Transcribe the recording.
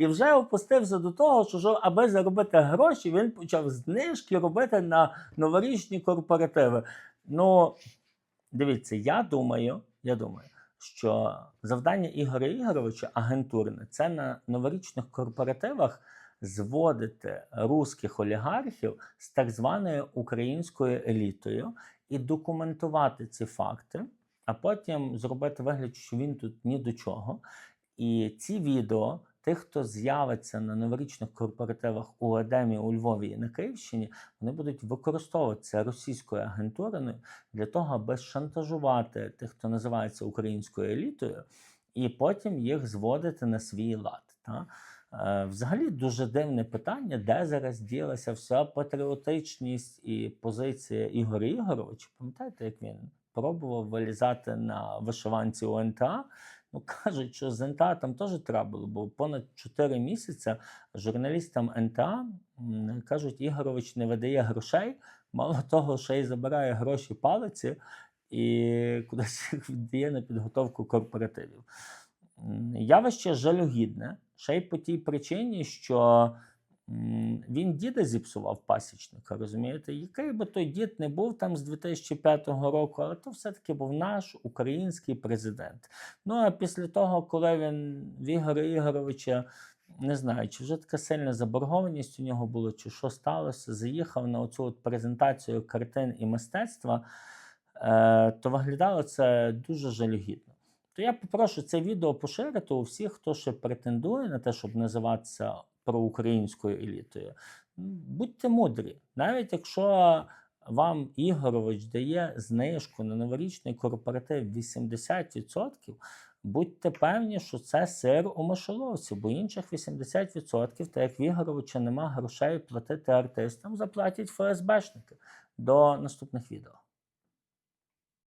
І вже опустився до того, що, аби заробити гроші, він почав знижки робити на новорічні корпоративи. Ну, дивіться, я думаю, я думаю, що завдання Ігоря Ігоровича агентурне це на новорічних корпоративах зводити русських олігархів з так званою українською елітою і документувати ці факти, а потім зробити вигляд, що він тут ні до чого. І ці відео тих, хто з'явиться на новорічних корпоративах у Едемі у Львові і на Київщині, вони будуть використовуватися російською агентурою для того, аби шантажувати тих, хто називається українською елітою, і потім їх зводити на свій лад. Та? Е, Взагалі дуже дивне питання, де зараз ділася вся патріотичність і позиція Ігоря Ігоровича. Пам'ятаєте, як він пробував вилізати на вишиванці УНТА? Ну кажуть, що з НТА там теж треба було, бо понад 4 місяці журналістам НТА кажуть, Ігорович не видає грошей. Мало того, ще й забирає гроші палиці і кудись їх віддає на підготовку корпоративів. Явище жалюгідне, ще й по тій причині, що він діда зіпсував пасічника, розумієте? Який би той дід не був там з 2005 року, але то все-таки був наш український президент. Ну а після того, коли він в Ігоря Ігоровича, не знаю, чи вже така сильна заборгованість у нього була, чи що сталося, заїхав на оцю от презентацію картин і мистецтва, е, то виглядало це дуже жалюгідно. То я попрошу це відео поширити у всіх, хто ще претендує на те, щоб називатися проукраїнською елітою. Будьте мудрі, навіть якщо вам Ігорович дає знижку на новорічний корпоратив 80%, будьте певні, що це сир у мишоловці, бо інших 80%, так як в Ігоровича нема грошей платити артистам, заплатять ФСБшники. До наступних відео.